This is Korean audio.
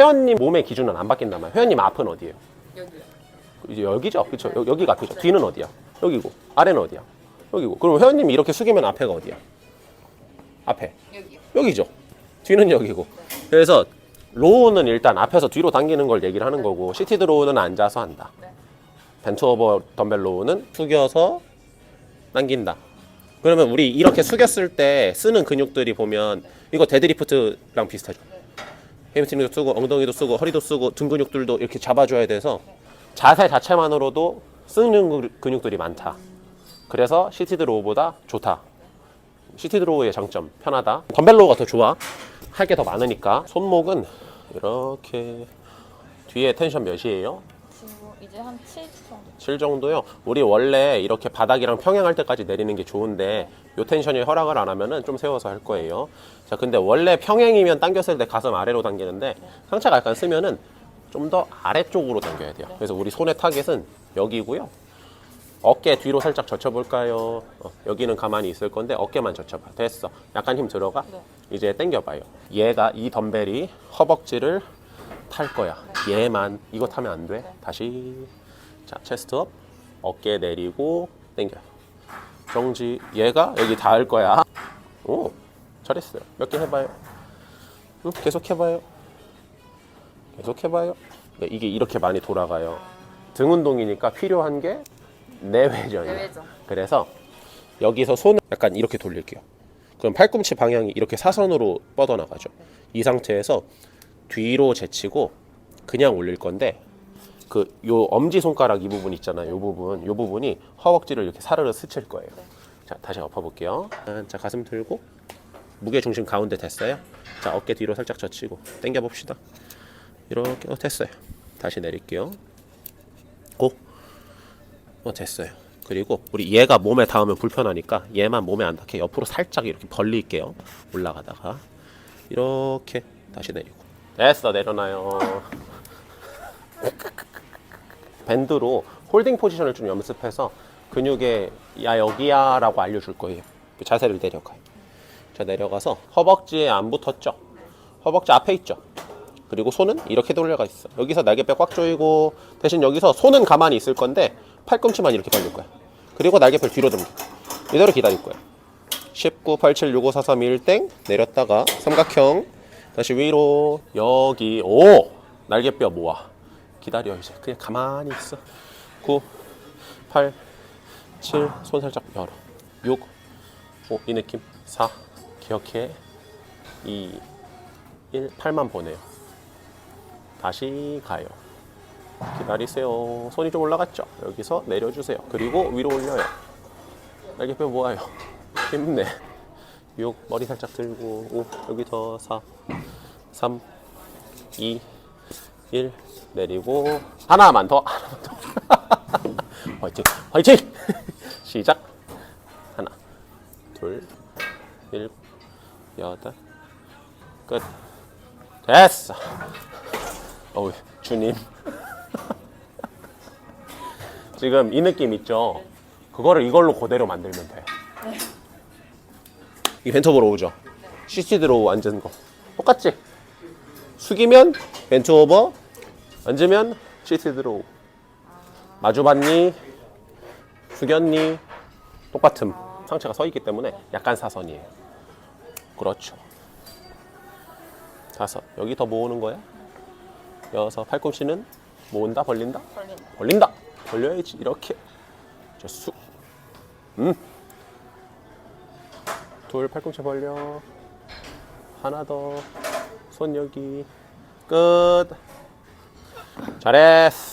회원님 몸의 기준은 안 바뀐단 말이에요. 회원님 앞은 어디예요? 여기요. 이제 여기죠. 그렇죠. 여, 여기가 앞이죠. 뒤는 어디야? 여기고. 아래는 어디야? 여기고. 그럼 회원님이 이렇게 숙이면 앞에가 어디야? 앞에. 여기요. 여기죠. 뒤는 여기고. 그래서 로우는 일단 앞에서 뒤로 당기는 걸 얘기를 하는 거고 시티드 로우는 앉아서 한다. 네. 벤투오버 덤벨 로우는 숙여서 당긴다. 그러면 우리 이렇게 숙였을 때 쓰는 근육들이 보면 이거 데드리프트랑 비슷하죠. 햄스트링도 쓰고 엉덩이도 쓰고 허리도 쓰고 등 근육들도 이렇게 잡아줘야 돼서 자세 자체만으로도 쓰는 그- 근육들이 많다. 그래서 시티 드 로우보다 좋다. 시티 드 로우의 장점 편하다. 덤벨 로우가 더 좋아. 할 게 더 많으니까 손목은 이렇게 뒤에 텐션 몇이에요? 이제 한 7 정도. 7 정도요. 우리 원래 이렇게 바닥이랑 평행할 때까지 내리는 게 좋은데 요 텐션이 허락을 안 하면은 좀 세워서 할 거예요. 자, 근데 원래 평행이면 당겼을 때 가슴 아래로 당기는데 상체가 약간 쓰면은 좀 더 아래쪽으로 당겨야 돼요. 그래서 우리 손의 타겟은 여기고요. 어깨 뒤로 살짝 젖혀볼까요? 어, 여기는 가만히 있을 건데 어깨만 젖혀봐. 됐어. 약간 힘 들어가. 네. 이제 당겨봐요. 얘가 이 덤벨이 허벅지를 탈 거야. 얘만 이거 타면 안 돼. 다시 자 체스트 업 어깨 내리고 당겨. 정지 얘가 여기 닿을 거야. 오 잘했어요. 몇 개 해봐요. 응, 계속 해봐요. 계속 해봐요. 네, 이게 이렇게 많이 돌아가요. 등 운동이니까 필요한 게 내외전이에요. 내외전. 그래서 여기서 손을 약간 이렇게 돌릴게요. 그럼 팔꿈치 방향이 이렇게 사선으로 뻗어나가죠. 이 상태에서 뒤로 제치고 그냥 올릴 건데 그 요 엄지 손가락 이 부분 있잖아요. 요 부분, 요 부분이 허벅지를 이렇게 사르르 스칠 거예요. 자, 다시 엎어볼게요. 자, 가슴 들고 무게 중심 가운데 됐어요. 자, 어깨 뒤로 살짝 젖히고 당겨 봅시다. 이렇게 어, 됐어요. 다시 내릴게요. 고. 어 됐어요. 그리고 우리 얘가 몸에 닿으면 불편하니까 얘만 몸에 안 닿게 옆으로 살짝 이렇게 벌릴게요. 올라가다가 이렇게 다시 내리고 됐어 내려놔요. 밴드로 홀딩 포지션을 좀 연습해서 근육에 야 여기야 라고 알려줄 거예요. 그 자세를 내려가요. 자 내려가서 허벅지에 안 붙었죠. 허벅지 앞에 있죠. 그리고 손은 이렇게 돌려가 있어. 여기서 날개뼈 꽉 조이고 대신 여기서 손은 가만히 있을 건데 팔꿈치만 이렇게 벌릴 거야. 그리고 날개뼈 뒤로 넘겨. 이대로 기다릴 거야. 19, 87, 65, 43, 1 땡 내렸다가 삼각형 다시 위로 여기 오 날개뼈 모아 기다려 이제 그냥 가만히 있어 9, 8, 7 손 살짝 열어 6, 5 이 느낌 4 기억해 2, 1 8만 보내요 다시 가요. 기다리세요. 손이 좀 올라갔죠? 여기서 내려주세요. 그리고 위로 올려요. 날개뼈 모아요. 힘내. 6, 머리 살짝 들고, 5, 여기 더 4, 3, 2, 1, 내리고, 하나만 더, 하나만 더. 화이팅, 화이팅! 시작. 하나, 둘, 일, 여덟, 끝. 됐어. 어우, 주님. 지금 이 느낌 있죠? 그거를 이걸로 그대로 만들면 돼. 이 벤트오버로 오죠? 시티드로 앉은 거. 똑같지? 숙이면 벤트 오버, 앉으면 시티드로. 마주 봤니? 숙였니? 똑같음. 상체가 서 있기 때문에 약간 사선이에요. 그렇죠. 다섯. 여기 더 모으는 거야? 여섯 팔꿈치는 모은다 벌린다 걸린다. 벌린다 벌려야지 이렇게 저 쑥 음 둘 팔꿈치 벌려 하나 더 손 여기. 끝. 잘했어